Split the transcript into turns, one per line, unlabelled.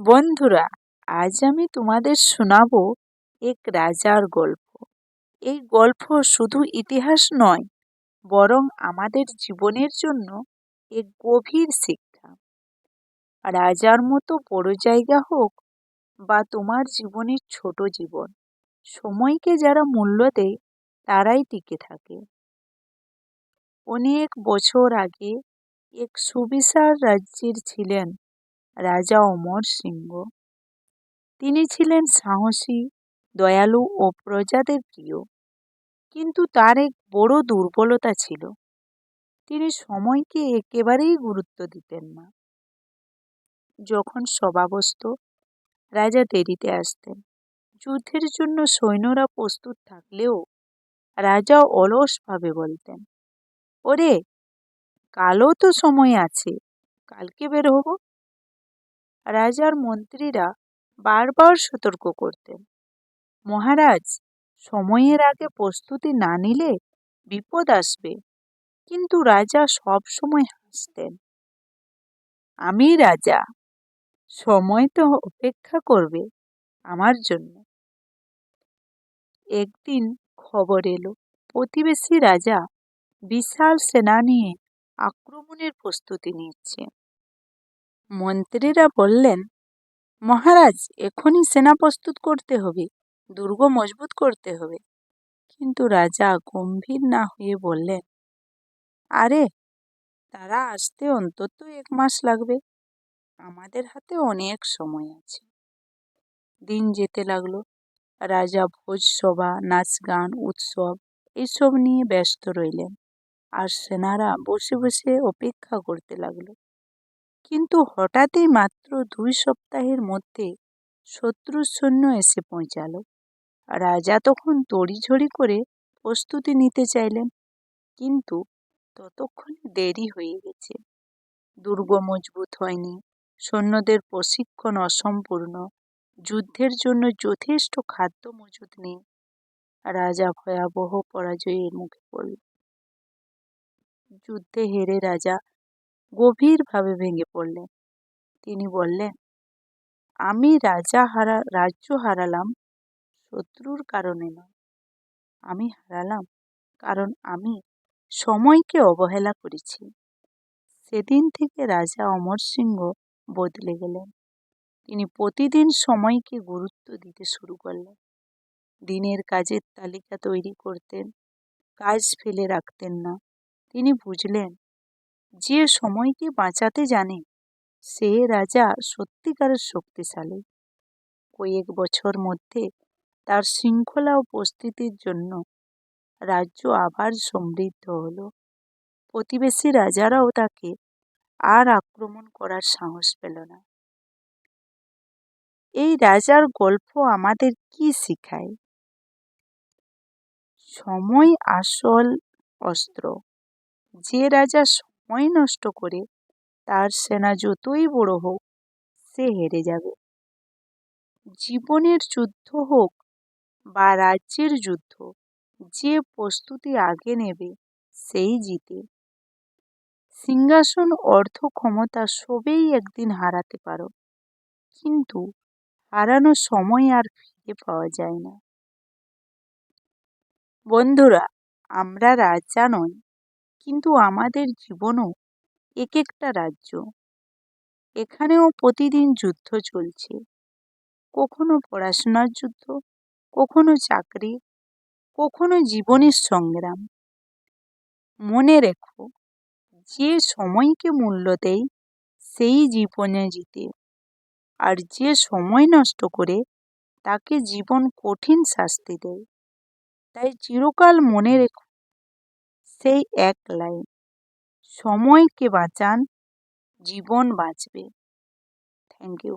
বন্ধুরা, আজ আমি তোমাদের শোনাব এক রাজার গল্প। এই গল্প শুধু ইতিহাস নয়, বরং আমাদের জীবনের জন্য এক গভীর শিক্ষা। রাজার মতো বড় জায়গা হোক বা তোমার জীবনের ছোট জীবন, সময়কে যারা মূল্য দেয় তারাই টিকে থাকে। অনেক বছর আগে এক সুবিশাল রাজ্যের ছিলেন রাজা অমর সিংহ। তিনি ছিলেন সাহসী, দয়ালু ও প্রজাদের প্রিয়। কিন্তু তার এক বড় দুর্বলতা ছিল। তিনি সময়কে একেবারেই গুরুত্ব দিতেন না। যখন সভা বসত রাজা দেরিতে আসতেন। যুদ্ধের জন্য সৈন্যরা প্রস্তুত থাকলেও রাজা অলসভাবে বলতেন, ওরে, কালও তো সময় আছে, কালকে বের হব। রাজার মন্ত্রীরা বারবার সতর্ক করতেন। মহারাজ, সময়ের আগে প্রস্তুতি না নিলে বিপদ আসবে, কিন্তু রাজা সব সময় হাসতেন। আমি রাজা, সময় তো অপেক্ষা করবে আমার জন্য। একদিন খবর এলো, প্রতিবেশী রাজা বিশাল সেনা নিয়ে আক্রমণের প্রস্তুতি নিচ্ছে। মন্ত্রীরা বললেন, মহারাজ, এখনই সেনা প্রস্তুত করতে হবে, দুর্গ মজবুত করতে হবে। কিন্তু রাজা গম্ভীর না হয়ে বললেন, আরে, তারা আসতে অন্তত এক মাস লাগবে। আমাদের হাতে অনেক সময় আছে। দিন যেতে লাগল। রাজা ভোজসভা নাচ গান, উৎসব এইসব নিয়ে ব্যস্ত রইলেন। আর সেনারা বসে বসে অপেক্ষা করতে লাগল। কিন্তু হঠাৎই মাত্র দুই সপ্তাহের মধ্যে শত্রুর সৈন্য এসে পৌঁছালো। রাজা তখন তড়িঝড়ি করে প্রস্তুতি নিতে চাইলেন, কিন্তু ততক্ষণে দেরি হয়ে গেছে। দুর্গ মজবুত হয়নি, সৈন্যদের প্রশিক্ষণ অসম্পূর্ণ, যুদ্ধের জন্য যথেষ্ট খাদ্য মজুদ নেই। রাজা ভয়াবহ পরাজয়ের মুখে পড়ল যুদ্ধে হেরে রাজা গভীরভাবে ভেঙে পড়লেন। তিনি বললেন, আমি রাজা হারা, রাজ্য হারালাম শত্রুর কারণে নয়। আমি হারালাম কারণ আমি সময়কে অবহেলা করেছি। সেদিন থেকে রাজা অমর সিংহ বদলে গেলেন। তিনি প্রতিদিন সময়কে গুরুত্ব দিতে শুরু করলেন। দিনের কাজের তালিকা তৈরি করতেন, কাজ ফেলে রাখতেন না। তিনি বুঝলেন যে সময়কে বাঁচাতে জানে, সে রাজা সত্যিকারের শক্তিশালী। কয়েক বছর মধ্যে তার শৃঙ্খলা উপস্থিতির জন্য রাজ্য আবার সমৃদ্ধ হল। প্রতিবেশী রাজারাও তাকে আর আক্রমণ করার সাহস পেল না। এই রাজার গল্প আমাদের কি শিখায়? সময় আসল অস্ত্র। যে রাজা সময় নষ্ট করে তার সেনা যতই বড় হোক, সে হেরে যাবে। জীবনের যুদ্ধ হোক বা রাজ্যের যুদ্ধ, যে প্রস্তুতি আগে নেবে, সেই জিতে। সিংহাসন, অর্থ, ক্ষমতা সবেই একদিন হারাতে পারো। কিন্তু হারানো সময় আর ফিরে পাওয়া যায় না। বন্ধুরা, আমরা রাজা নই। কিন্তু আমাদের জীবনও এক একটা রাজ্য। এখানেও প্রতিদিন যুদ্ধ চলছে। কখনো পড়াশোনার যুদ্ধ, কখনো চাকরি, কখনো জীবনের সংগ্রাম। মনে রেখো, যে সময়কে মূল্য দেয়, সেই জীবনে জিতে। আর যে সময় নষ্ট করে, তাকে জীবন কঠিন শাস্তি দেয়। তাই চিরকাল মনে রেখো সেই এক লাইন। সময়কে বাঁচান জীবন বাঁচবে। Thank you